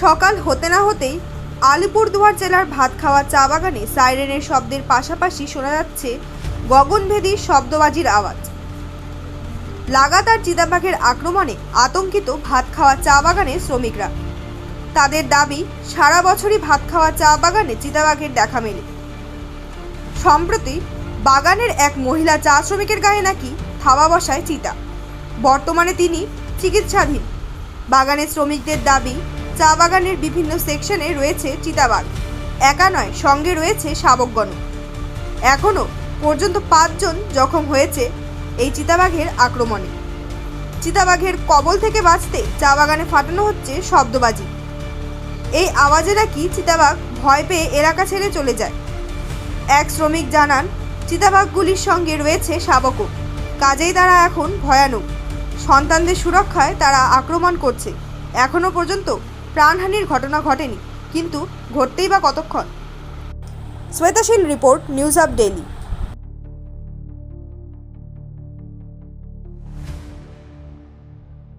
সকাল হতে না হতেই আলিপুরদুয়ার জেলার ভাত খাওয়া চা বাগানে সাইরেনের শব্দের পাশাপাশি শোনা যাচ্ছে গগনভেদী শব্দবাজির আওয়াজ। লাগাতার চিতাবাঘের আক্রমণে আতঙ্কিত ভাত খাওয়া চা বাগানের শ্রমিকরা। তাদের দাবি, সারা বছরই ভাত খাওয়া চা বাগানে চিতাবাঘের দেখা মেলে। সম্প্রতি বাগানের এক মহিলা চা শ্রমিকের গায়ে নাকি থাবা বসায় চিতা। বর্তমানে তিনি চিকিৎসাধীন। বাগানের শ্রমিকদের দাবি চা বাগানের বিভিন্ন সেকশনে রয়েছে চিতাবাঘ। একা নয়, সঙ্গে রয়েছে শাবকগণ এখনও পর্যন্ত পাঁচজন জখম হয়েছে এই চিতাবাঘের আক্রমণে। চিতাবাঘের কবল থেকে বাঁচতে চা বাগানে ফাটানো হচ্ছে শব্দবাজি। এই আওয়াজে নাকি চিতাবাঘ ভয় পেয়ে এলাকা ছেড়ে চলে যায়। এক শ্রমিক জানান, চিতাবাঘগুলির সঙ্গে রয়েছে শাবকও। কাজেই তারা এখন ভয়ানক। সন্তানদের সুরক্ষায় তারা আক্রমণ করছে। এখনও পর্যন্ত প্রাণহানির ঘটনা ঘটেনি কিন্তু ঘটতেই বা কতক্ষণ? Shwetashil report news up daily